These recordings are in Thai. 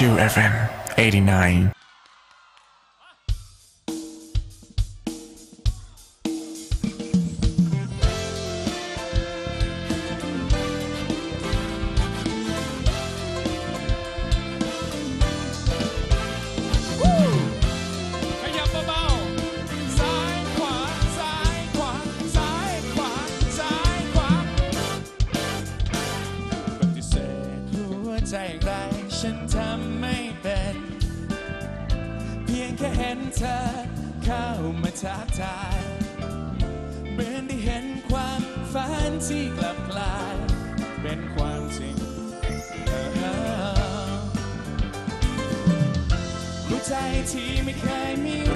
Q FM 89. เธอเข้ามาทักทายเหมือนได้เห็นความฝันที่กลับกลาย เป็นความจริงหัวใจที่ไม่เคยมี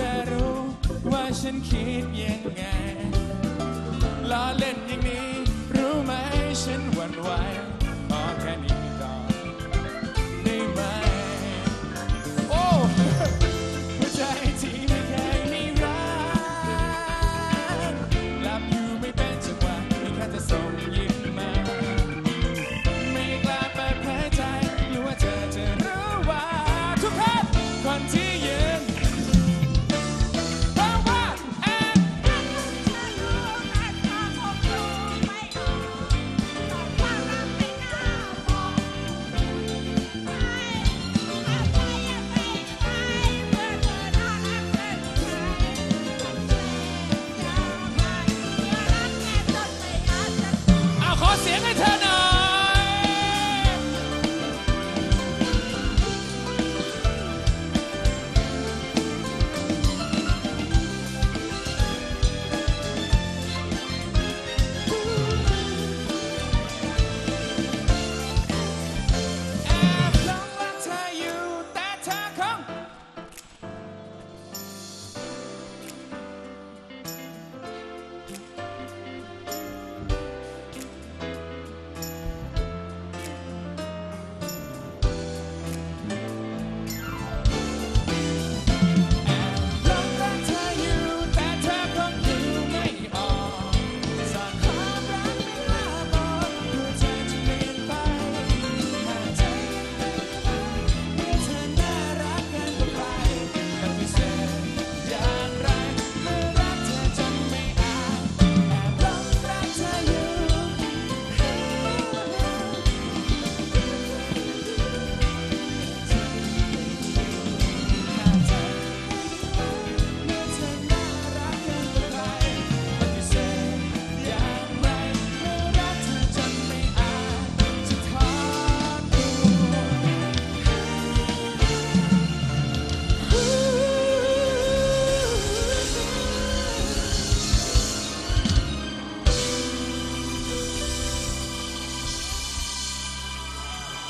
ธอรู้ว่าฉันคิดยังไงล้อเล่นอย่างนี้รู้ไหมฉัน